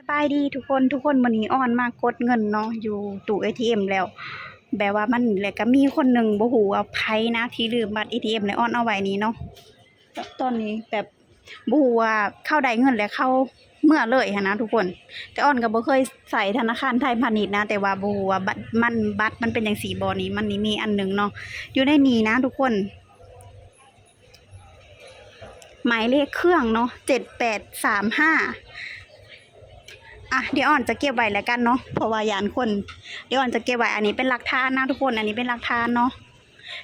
สบายดีทุกคนทุกคนวันนี้ออนมากกดเงินเนาะอยู่ตู้ ATM แล้ว แบบว่ามันแล้วก็มีคนหนึ่งบ่ฮู้ว่าไผนะที่ลืมบัตร ATM แล้วออนเอาไว้นี้เนาะตอนนี้แบบบ่ฮู้ว่าเข้าได้เงินแล้วเข้าเมื่อเลยนะทุกคน แต่ออนก็บ่เคยใส่ธนาคารไทยพาณิชย์นะ แต่ว่าบ่ฮู้ว่าบัตรมันบัตรมันเป็นจังซี่บ่นี่มันนี่มีอันหนึ่งเนาะอยู่ในนี้นะ ทุกคนหมายเลขเครื่องเนาะ7835 อะเดี๋ยวอ่อนจะเก็บไว้แล้วกันเนาะเพราะว่ายานคน เดี๋ยวอ่อนจะเก็บไว้อันนี้เป็นหลักฐานนะทุกคนอันนี้เป็นหลักฐานเนาะ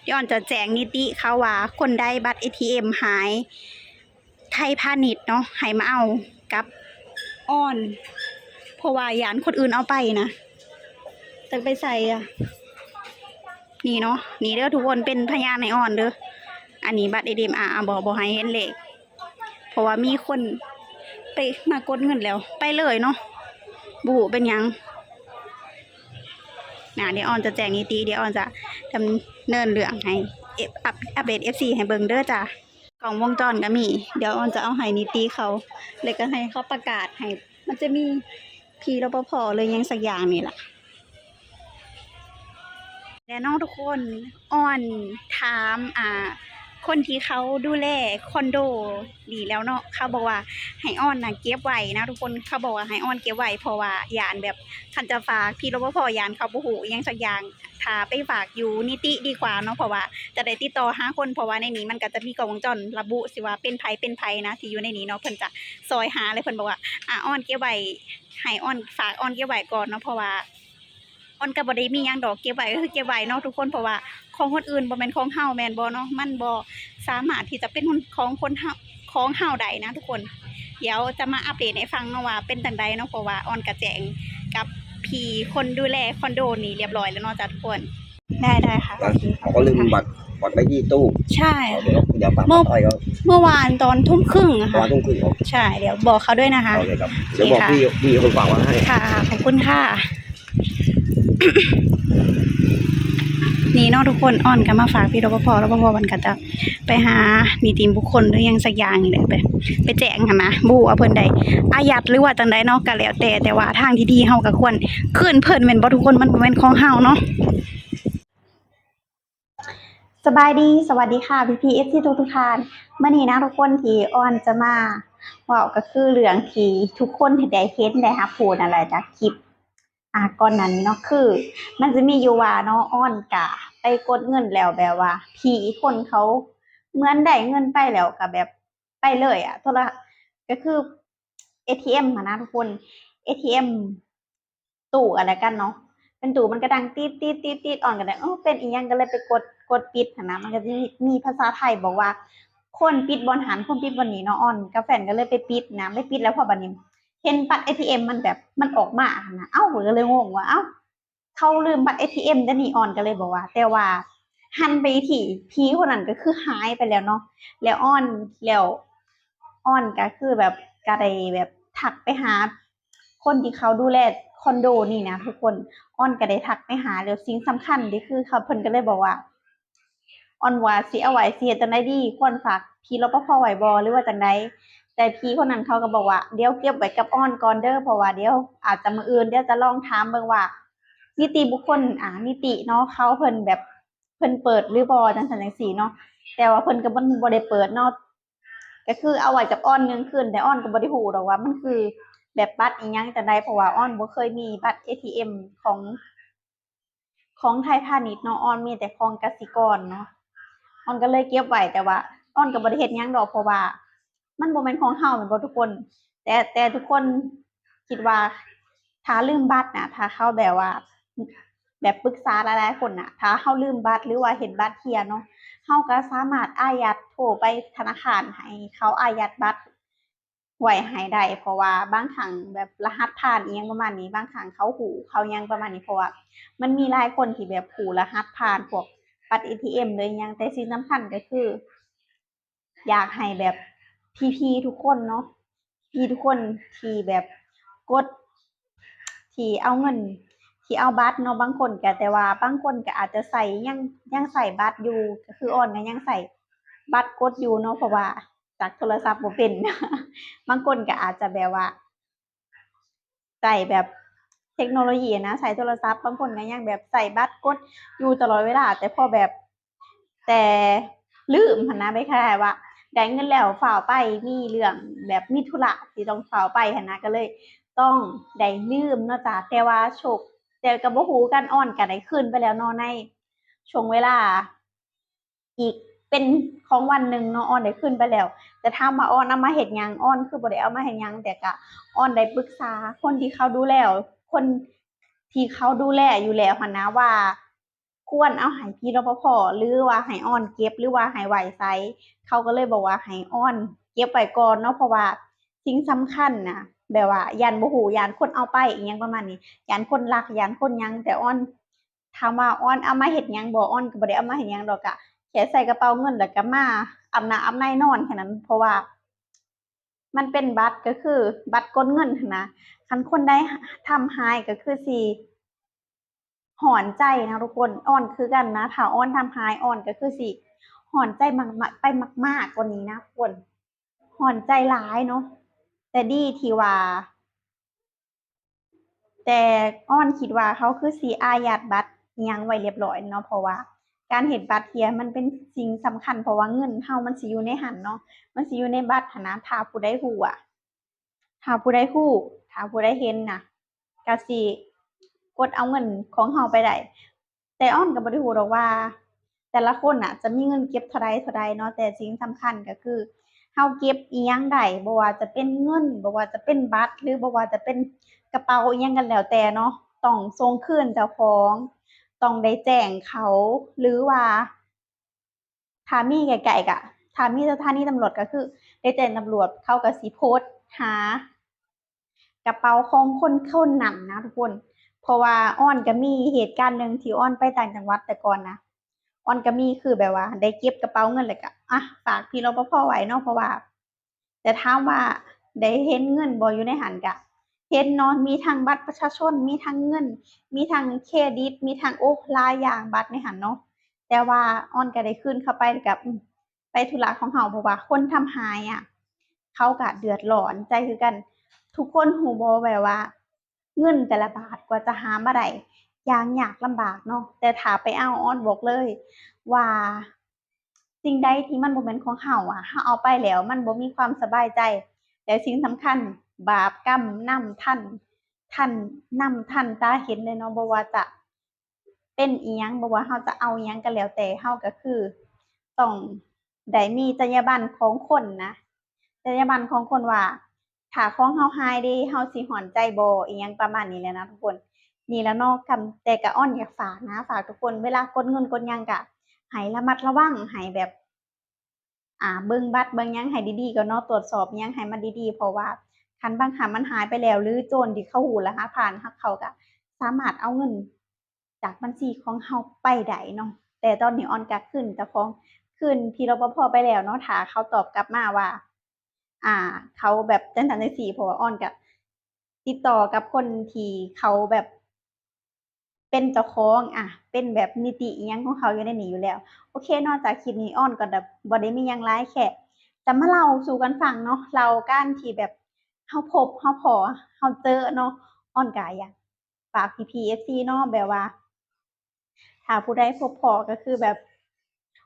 เดี๋ยวอ่อนจะแจ้งนิติเขาว่าคนได้บัตร ATM หายไทยพาณิชย์เนาะให้มาเอากับอ่อนเพราะว่ายานคนอื่นเอาไปนะจะไปใส่อะนี่เนาะนี่เด้อทุกคนเป็นพยานในอ่อนเด้ออันนี้บัตร ATM อะบอกบอกให้เห็นเลขเพราะว่ามีคนไปมากดเงินแล้ว ไปเลยเนาะ บูเป็นยังนะเดี๋ยวออนจะแจงนิติเดี๋ยวออนจะดำเนินเรื่องให้เอฟอัปอัปเดตเอฟซีให้เบิงเด้อจ้ะกล่องวงจรก็มี เดี๋ยวออนจะเอาให้นิติเขาแล้วก็ให้เขาประกาศให้มันจะมีพีรปภเลยยังสักอย่างนี่แหละและน้องทุกคนออนถามอ่า คนที่เขาดูแลคอนโดดีแล้วเนาะเขาบอกว่าให้อ้อนนะเก็บไว้นะทุกคนเขาบอกว่าให้อ้อนเก็บไว้เพราะว่ายานแบบคันจะฝากพี่รปภยานเขาบ่ฮู้อิหยังสักอย่างถ้าไปฝากอยู่นิติดีกว่าเนาะเพราะว่าจะได้ติดต่อห้าคนเพราะว่าในนี้มันก็จะมีกล้องวงจรระบุสิว่าเป็นไผเป็นไผนะที่อยู่ในนี้เนาะเพิ่นจะซอยหาเลยเพิ่นบอกว่าอะอ้อนเก็บไว้ให้อ้อนฝากอ้อนเก็บไว้ก่อนเนาะเพราะว่า อ้อนก็บ่ได้มีหยังดอกเก็บไว้ก็คือเก็บไว้เนาะทุกคนเพราะว่าของคนอื่นบ่แม่นของเฮาแม่นบ่เนาะมันบ่สามารถที่จะเป็นของคนเฮาของเฮาใดนะทุกคนเดี๋ยวจะมาอัปเดตให้ฟังเนาะว่าเป็นจังใดเนาะเพราะว่าออนกระแจงกับพี่คนดูแลคอนโดนี่เรียบร้อยแล้วเนาะจ้ะทุกคนได้ได้ค่ะแล้วเขาก็ลืมบัตรบัตรไว้ที่ตู้ใช่เดี๋ยวเดี๋ยวฝากเมื่ออ้อยเขาเมื่อวานตอนทุ่มครึ่งอะประค่ะมาณทุ่มครึ่งเขาใช่เดี๋ยวบอกเขาด้วยนะคะโอเคครับเดี๋ยวบอกพี่พี่คนฝากไว้ให้ค่ะขอบคุณค่ะ นี่เนาะทุกคนอ่อนกันมาฝากพี่รปภรปภวันก็จะไปหานิติบุคคลหรือยังสักอย่างนี่แหละไปไปแจ้งหันนะบูเอาเพิ่นใดอายัดหรือว่าจังใดเนาะก็แล้วแต่แต่ว่าทางที่ดีเฮาก็ควรคืนเพิ่นแม่นบ่ทุกคนมันบ่แม่นของเฮาเนาะสบายดีสวัสดีค่ะพี่พีเอฟซีทุกทุกท่านเมื้อนี้นะทุกคนที่อ่อนจะมาว้าก็คือเรื่องที่ทุกคนได้เห็นได้รับรู้นั่นแหละจากคลิป อ่าก่อนหนั้นเนาะคือ มันจะมีอยู่ว่าเนาะอ้อนกะไปกดเงินแล้วแบบว่าผีคนเขาเหมือนได้เงินไปแล้วก็แบบไปเลยอะโทรก็คือ ATM อะนะทุกคน ATM ตู้อะไรกันเนาะเป็นตู้มันก็ดังตีดตีดตีดตีดอ่อนกันเลยเออเป็นอีหยังก็เลยไปกดกดปิดนะมันก็จะมีภาษาไทยบอกว่า คนปิดบอลหันคนปิดบอลนี้เนาะอ่อนกับแฟนก็เลยไปปิดนะไม่ปิดแล้วพอบัดนี้ เห็นบัตร ATM มันแบบมันออกมาอนะเอ้าก็เลยงงว่า เอ้าเขาลืมบัตร ATM ได้นีออนก็เลยบอกว่า แต่ว่าหันไปที่พีคนนั้นก็คือหายไปแล้วเนาะแล้วอ้อนแล้วอ้อนก็คือแบบก็ไดแบบทักไปหา คนที่เขาดูแลคอนโดนี่นะทุกคนอ้อนก็ได้ทักไปหาแล้วสิ่งสำคัญที่คือเขาเพิ่นก็เลยบอกว่าอ้อนว่าสิเอาไว้สิเฮ็ดจังไดดีควรฝากพี่รปภไว้บ่หรือว่าจังได แต่พี่คนนั้นเขาก็บอกว่าเดี๋ยวเก็บไว้กับอ้อนก่อนเด้อเพราะว่าเดี๋ยวอาจจะมื้ออื่นเดี๋ยวจะลองถามเบิ่งว่า นิติบุคคลอ่านิติเนาะเขาเพิ่นแบบเพิ่นเปิดหรือบ่จังซั่นจังซี่เนาะแต่ว่าเพิ่นก็บ่บ่ได้เปิดเนาะก็คือเอาไว้กับอ้อนเงินคืนแต่อ้อนก็บ่ได้ฮู้ดอกว่ามันคือแบบบัตรอีหยังจังไดเพราะว่าอ้อนบ่เคยมีบัตร ATM ของ ของไทยพาณิชย์เนาะอ้อนมีแต่ของกสิกรเนาะอ้อนก็เลยเก็บไว้แต่ว่าอ้อนก็บ่ได้เฮ็ดหยังดอกเพราะว่า มันบ่แม่นของเฮาแม่นบ่ทุกคน แต่แต่ทุกคนคิดว่าถ้าลืมบัตรนะถ้าเขาแบบว่า แบบปรึกษาหลายๆคนนะถ้าเขาลืมบัตรหรือว่าเห็นบัตรเหี่ยเนาะเขาก็สามารถอายัดโทรไปธนาคารให้เขาอายัดบัตรไหว้ให้ได้เพราะว่าบางครั้งแบบรหัสผ่านยังประมาณนี้ บางครั้งเขาหูเขายังประมาณนี้เพราะว่ามันมีหลายคนที่แบบหูรหัสผ่านพวกบัตร ATM เลยอิหยังแต่สิ่งสำคัญก็คือ อยากให้แบบ พี่ๆทุกคนเนาะพี่ทุกคนที่แบบกด ที่เอาเงิน ที่เอาบัตรเนาะบางคนก็แต่ว่าบางคนก็อาจจะใส่ยังยังใส่บัตรอยู่ก็คืออ้อนก็ยังใส่บัตรกดอยู่เนาะเพราะว่าจากโทรศัพท์บ่เป็นบางคนก็อาจจะแบบว่าใส่แบบเทคโนโลยีนะใช้โทรศัพท์บางคนก็ยังแบบใส่บัตรกดอยู่ตลอดเวลา แต่พอแบบแต่ลืมหันนะไปค่ะว่า ได้เงินแล้วฝ่าไปมีเรื่องแบบมีธุระที่ต้องฝ่าไปหนะก็เลย ต้องได้ลืมเนาะจ้ะแต่ว่าโชคแต่ก็บ่ฮู้กันอ่อนกันได้ขึ้นไปแล้วเนาะในช่วงเวลา อีกเป็นของวันหนึ่งเนาะอ้อนได้ขึ้นไปแล้ว แต่ถามาอ้อนเอามาเฮ็ดยังอ้อนคือบ่ได้เอามาเฮ็ดยังแต่ก็อ้อนได้ปรึกษาคนที่เขาดูแลคนที่เขาดูแลอยู่แล้วหันนะว่า ควรเอาให้พี่รปภหรือว่าให้อ้อนเก็บหรือว่าให้ไหวไสเขาก็เลยบอกว่าให้อ้อน เก็บไว้ก่อนเนาะเพราะว่าสิ่งสำคัญนะแบบว่ายันบ่ฮู้ยันคนเอาไปอีหยังประมาณนี้ยันคนลักยันคนยังแต่อ้อนถามว่าอ้อนเอามาเฮ็ดยังบ่อ้อนก็บ่ได้เอามาเฮ็ดยังดอกก็แค่ใส่กระเป๋าเงินแล้วก็มาอาบน้ำอาบในนอนแค่นั้น เพราะว่า มันเป็นบัตรก็คือ บัตรกดเงินนะคันคนใดทำหายก็คือสิ หอนใจนะทุกคนอ่อนคือกันนะถ้าอ้อนทำหายอ่อนก็คือสิหอนใจมากๆไปมาก ๆกว่านี้นะทุกคนหอนใจหลายเนาะแต่ดีทีว่าแต่อ้อนคิดว่าเขาคือสิอายัดบัตรยังไว้เรียบร้อยเนาะเพราะว่า การเฮ็ดบัตรเทียมันเป็นสิ่งสำคัญเพราะว่าเงินเฮามันสิอยู่ในหันเนาะมันสิอยู่ในบัตรนะถ้าผู้ใดฮู้อะถ้าผู้ใดฮู้ถ้าผู้ใดเห็นนะก็สิ ดเอาเงินของเฮาไปได้แต่อ้อนก็บ่ได้ฮู้ดอกว่า แต่ละคนน่ะ จะมีเงินเก็บเท่าใดเท่าใดเนาะแต่สิ่งสำคัญก็คือเฮาเก็บอิหยังได้บ่ว่าจะเป็นเงินบ่ว่าจะเป็นบัตร หรือบ่ว่าจะเป็นกระเป๋าอิหยังก็แล้วแต่เนาะต้องส่งคืนเจ้าของต้องได้แจ้งเขา หรือว่าถ้ามีไกลๆก็ถ้ามีสถานีตำรวจก็คือ ได้แจ้งตำรวจเข้าก็สิโพสหากระเป๋าของคนคนนั้นนะทุกคน เพราะว่าอ้อนก็มีเหตุการณ์หนึ่งที่อ้อนไปต่างจังหวัดแต่ก่อนนะอ้อนก็มีคือแบบว่า ได้เก็บกระเป๋าเงินแล้วก็อะฝากพี่รปภไว้เนาะเพราะว่า แต่ถามว่าได้เห็นเงินบ่อยู่ในหันก็เห็นเนาะมีทั้งบัตรประชาชน มีทั้งเงิน มีทั้งเครดิต มีทั้งโอ้หลายอย่างบัตรในหันเนาะแต่ว่าอ้อนก็ได้คืนเข้าไปกับไปธุระของเฮาเพราะว่าคนทำหายอะเขาก็เดือดร้อนใจคือกัน ทุกคนฮู้บ่แบบว่า เงินแต่ละบาทกว่าจะหามาได้ยางยากลำบากเนาะแต่ถ้าไปเอาอ้อนบอกเลย ว่าสิ่งใดที่มันบ่แม่นของเฮาอะเฮาเอาไปแล้ว มันบ่มีความสบายใจและสิ่งสำคัญ บาปกรรมนำทันทันนำทันตาเห็นเลยเนาะบ่ว่าจะเป็นอิหยังบ่ว่าเฮาจะเอาอิหยังก็แล้วแต่เฮาก็คือต้องได้มีจรรยาบรรณของคนนะจรรยาบรรณของคนว่า ถ้าของเฮาหายด้เฮาสิหอนใจบ่อิหยังประมาณนี้แหละนะทุกคน นี่แล้วเนาะคำแต่ก็อ้อนอยากฝากนะ ฝากทุกคนเวลากดเงินกดหยังก็ให้ระมัดระวังให้แบบ อ่าเบิ่งบัตรเบิ่งหยังให้ดีๆก่อนเนาะตรวจสอบหยังให้มันดีๆเพราะว่าคันบางครั้งมันหายไปแล้ว หรือโจรที่เข้าหูรหัสผ่านเขาก็สามารถเอาเงิน จากบัญชีของเฮาไปได้เนาะแต่ตอนนี้ออนก็คืนเจ้าของคืนพี่รปภไปแล้วเนาะถ้าเขาตอบกลับมาว่า อ่า เขาแบบจังซั่นจังซี่เพราะว่าอ้อนก็ติดต่อกับคนที่เขาแบบเป็นเจ้าของอะ เป็นแบบนิติยังของเขาอยู่ในนี้อยู่แล้ว โอเคนอกจากคลิปนี้อ้อนก็แบบบ่ได้มียังหลายแค่จะมาเล่าสู่กันฟังเนาะเล่าการที่แบบเฮาพบเฮาพอเฮาเจอเนาะอ้อนก็อยากฝากพี่ๆ FC เนาะแบบว่าถ้าผู้ใดพบพอก็คือแบบ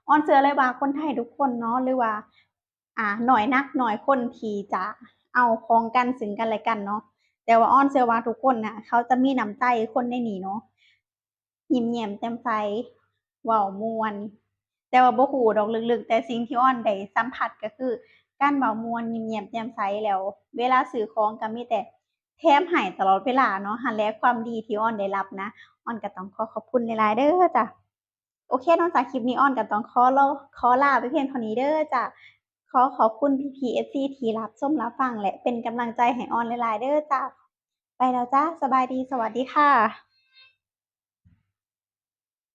อ้อนเชื่อเลยว่าคนไทยทุกคนเนาะหรือว่า อ่าน้อยนักหน้อยคนที่จะเอาของกันซึ่งกันและกันเนาะแต่ว่าอ้อนเชื่อว่าทุกคนน่ะ เขาจะมีน้ำใจคนในนี้เนาะยิ้มแย้มแจ่มใสเว้ามวน แต่ว่าบ่ฮู้ดอกลึกๆ แต่สิ่งที่อ้อนได้สัมผัสก็คือ การเว้ามวนยิ้มแย้มแจ่มใสแล้ว เวลาซื้อของก็มีแต่แถมให้ตลอดเวลาเนาะหันและความดีที่อ้อนได้รับนะอ้อนก็ต้องขอขอบคุณหลายๆเด้อจ้ะโอเคนอกจากคลิปนี้อ้อนก็ต้องขอลาขอลาไปเพียงเท่านี้เด้อจ้ะ ขอขอบคุณพีพีเอฟซีที่รับส้มรับฟังและเป็นกำลังใจให้ออนหลายๆเด้อจ้าไปแล้วจ้าสบายดีสวัสดีค่ะ